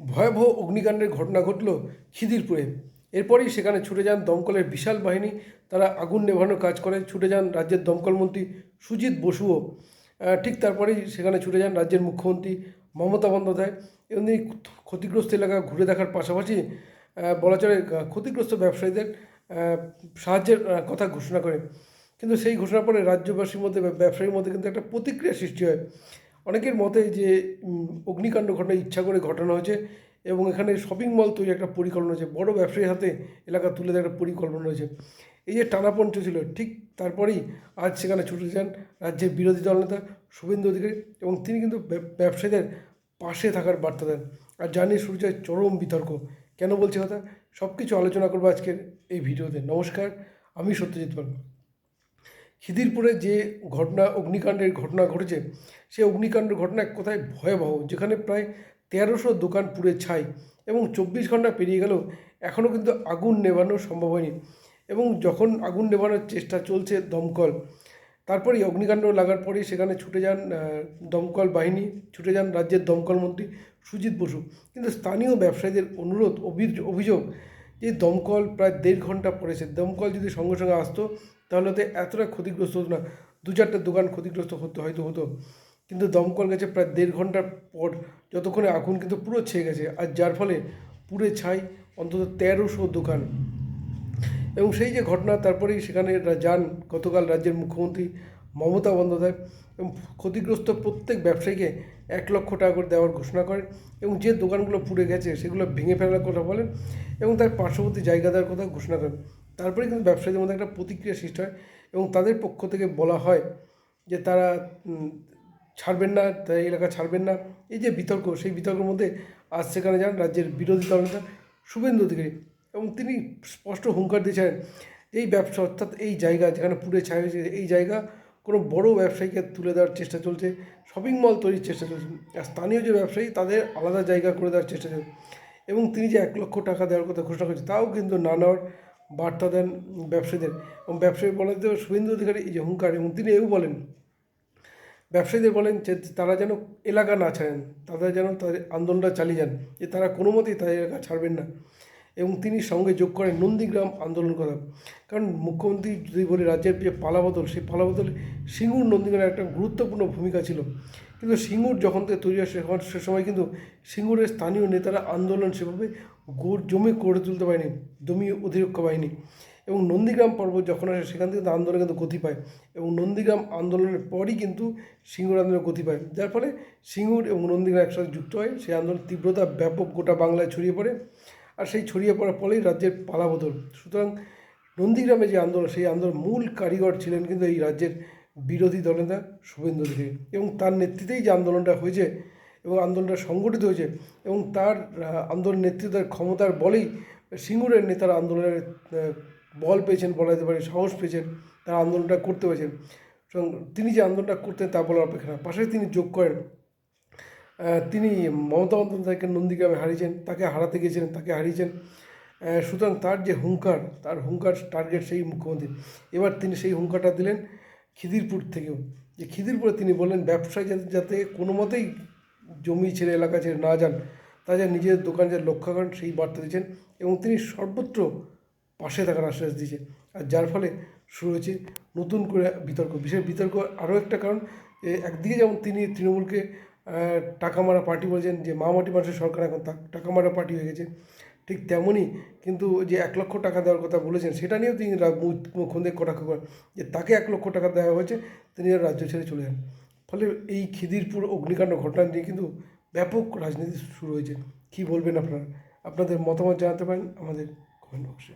ভয়াবহ অগ্নিকাণ্ডের ঘটনা ঘটল খিদিরপুরে এরপরই সেখানে ছুটে যান দমকলের বিশাল বাহিনী। তারা আগুন নেভানোর কাজ করে। ছুটে যান রাজ্যের দমকল মন্ত্রী সুজিত বসুও। ঠিক তারপরেই সেখানে ছুটে যান রাজ্যের মুখ্যমন্ত্রী মমতা বন্দ্যোপাধ্যায়। এবং তিনি ক্ষতিগ্রস্ত এলাকা ঘুরে দেখার পাশাপাশি বলা চলে ক্ষতিগ্রস্ত ব্যবসায়ীদের সাহায্যের কথা ঘোষণা করে। কিন্তু সেই ঘোষণার পরে রাজ্যবাসীর মধ্যে ব্যবসায়ীর মধ্যে কিন্তু একটা প্রতিক্রিয়া সৃষ্টি হয়। অনেকের মতে যে অগ্নিকাণ্ড ঘটনা ইচ্ছা করে ঘটানো হয়েছে এবং এখানে শপিং মল তৈরি একটা পরিকল্পনা হয়েছে বড় ব্যবসায়ীর হাতে এলাকা তুলে দেওয়ার একটা পরিকল্পনা রয়েছে। এই যে টানাপন ছিল ঠিক তারপরেই আজ সেখানে ছুটে যান রাজ্যের বিরোধী দলনেতা শুভেন্দু অধিকারী এবং তিনি কিন্তু ব্যবসায়ীদের পাশে থাকার বার্তা দেন। আর জানিয়ে শুরু হয় চরম বিতর্ক। কেন বলছে কথা? সব কিছু আলোচনা করব আজকের এই ভিডিওতে। নমস্কার, আমি সত্যজিৎ পাল খিদিরপুরে যে ঘটনা, অগ্নিকাণ্ডের ঘটনা ঘটেছে, সেই অগ্নিকাণ্ডের ঘটনা এক কথায় ভয়াবহ, যেখানে প্রায় তেরোশো দোকান পুড়ে ছাই এবং চব্বিশ ঘণ্টা পেরিয়ে গেলেও এখনও কিন্তু আগুন নেভানো সম্ভব হয়নি এবং যখন আগুন নেভানোর চেষ্টা চলছে দমকল, তারপরেই অগ্নিকাণ্ড লাগার পরেই সেখানে ছুটে যান দমকল বাহিনী, ছুটে যান রাজ্যের দমকল মন্ত্রী সুজিত বসু। কিন্তু স্থানীয় ব্যবসায়ীদের অনুরোধ অভি- অভিযোগ যে দমকল প্রায় দেড় ঘণ্টা পড়েছে দমকল যদি সঙ্গে সঙ্গে আসতো, তাহলে তো এতটা ক্ষতিগ্রস্ত হতো না। দু চারটে দোকান ক্ষতিগ্রস্ত হতে হয়তো হতো। কিন্তু দমকল গেছে প্রায় দেড় ঘণ্টার পর যতক্ষণে আগুন কিন্তু পুরো ছেয়ে গেছে। আর যার ফলে পুড়ে ছাই অন্তত তেরোশো দোকান। এবং সেই যে ঘটনা, তারপরেই সেখানে যান গতকাল রাজ্যের মুখ্যমন্ত্রী মমতা বন্দ্যোপাধ্যায় এবং ক্ষতিগ্রস্ত প্রত্যেক ব্যবসায়ীকে এক লক্ষ টাকা করে দেওয়ার ঘোষণা করেন এবং যে দোকানগুলো পুড়ে গেছে সেগুলো ভেঙে ফেলার কথা বলেন এবং তার পার্শ্ববর্তী জায়গা দেওয়ার কথা ঘোষণা করেন। তারপরে কিন্তু ব্যবসায়ীদের মধ্যে একটা প্রতিক্রিয়া সৃষ্টি হয় এবং তাদের পক্ষ থেকে বলা হয় যে তারা ছাড়বেন না তাই এলাকা ছাড়বেন না। এই যে বিতর্ক, সেই বিতর্কের মধ্যে আজ সেখানে যান রাজ্যের বিরোধী দলনেতা শুভেন্দু অধিকারী এবং তিনি স্পষ্ট হুঙ্কার দিয়েছেন এই ব্যবসা অর্থাৎ এই জায়গা যেখানে পুড়ে ছাই হয়েছে, এই জায়গা কোনো বড় ব্যবসায়ীকে তুলে দেওয়ার চেষ্টা চলছে শপিং মল তৈরির চেষ্টা চলছে, আর স্থানীয় যে ব্যবসায়ী তাদের আলাদা জায়গা করে দেওয়ার চেষ্টা চলছে। এবং তিনি যে এক লক্ষ টাকা দেওয়ার কথা ঘোষণা করেছে তাও কিন্তু না নেওয়ার বার্তা দেন ব্যবসায়ীদের। এবং ব্যবসায়ী বলেন যে, শুভেন্দু অধিকারী এই যে হুঙ্কার, এবং তিনি এও বলেন, ব্যবসায়ীদের বলেন যে, তারা যেন এলাকা না ছাড়েন তারা যেন তাদের আন্দোলনটা চালিয়ে যান, যে তারা কোনো মতেই তাদের এলাকা ছাড়বেন না। এবং তিনি সঙ্গে যোগ করেন নন্দীগ্রাম আন্দোলন কথা কারণ মুখ্যমন্ত্রী যদি বলি রাজ্যের যে পালাবদল সেই পালাবদলে সিঙ্গুর নন্দীগ্রামের একটা গুরুত্বপূর্ণ ভূমিকা ছিল। কিন্তু সিঙ্গুর যখন থেকে তৈরি হয় সে সময় কিন্তু সিঙ্গুরের স্থানীয় নেতারা আন্দোলন সেভাবে গোর জমে করে তুলতে পারেনি জমি অধিরক্ষা বাহিনী। এবং নন্দীগ্রাম পর্ব যখন আসে, সেখান থেকে আন্দোলন কিন্তু গতি পায়। এবং নন্দীগ্রাম আন্দোলনের পরই কিন্তু সিঙ্গুর আন্দোলন গতি পায়। যার ফলে সিঙ্গুর এবং নন্দীগ্রাম একসাথে যুক্ত হয় সেই আন্দোলনের তীব্রতা ব্যাপক গোটা বাংলায় ছড়িয়ে পড়ে। আর সেই ছড়িয়ে পড়ার ফলেই রাজ্যের পালাবদল। সুতরাং নন্দীগ্রামে যে আন্দোলন, সেই আন্দোলন মূল কারিগর ছিলেন কিন্তু এই রাজ্যের বিরোধী দলনেতা শুভেন্দু অধিকারী এবং তার নেতৃত্বেই যে আন্দোলনটা হয়েছে এবং আন্দোলনটা সংগঠিত হয়েছে এবং তার আন্দোলন নেতৃত্বের ক্ষমতার বলেই সিঙ্গুরের নেতারা আন্দোলনের বল পেয়েছেন, বলা যেতে পারে সাহস পেয়েছেন, তারা আন্দোলনটা করতে পেরেছেন। তিনি যে আন্দোলনটা করতেন তা বলার অপেক্ষা না। পাশাপাশি তিনি যোগ করেন তিনি মমতা বন্দ্যোপাধ্যায়কে নন্দীগ্রামে হারিয়েছেন, তাকে হারাতে গিয়েছিলেন, তাকে হারিয়েছেন। সুতরাং তার যে হুঙ্কার, তার হুঙ্কার টার্গেট সেই মুখ্যমন্ত্রী। এবার তিনি সেই হুঙ্কারটা দিলেন খিদিরপুর থেকেও। যে খিদিরপুরে তিনি বললেন, ব্যবসায়ী যাতে যাতে কোনো মতেই জমি ছেড়ে এলাকা ছেড়ে না যান, তা যা নিজের দোকান যা লক্ষ্য করেন, সেই বার্তা দিয়েছেন এবং তিনি সর্বত্র পাশে থাকার আশ্বাস দিয়েছেন। আর যার ফলে শুরু হয়েছে নতুন করে বিতর্ক। বিশেষ বিতর্ক আরও একটা কারণ একদিকে যেমন তিনি তৃণমূলকে টাকা মারা পার্টি বলছেন যে মা মাটি মানুষের সরকার এখন টাকা মারা পার্টি হয়ে গেছে। ঠিক তেমনই কিন্তু যে এক লক্ষ টাকা দেওয়ার কথা বলেছেন, সেটা নিয়েও তিনি মুখ্যমন্ত্রী কটাক্ষ করেন যে তাকে এক লক্ষ টাকা দেওয়া হয়েছে, তিনি রাজ্য ছেড়ে চলে যান। ফলে এই খিদিরপুর অগ্নিকাণ্ড ঘটনা নিয়ে কিন্তু ব্যাপক রাজনীতি শুরু হয়েছে। কী বলবেন আপনারা? আপনাদের মতামত জানাতে পারেন আমাদের কমেন্ট বক্সে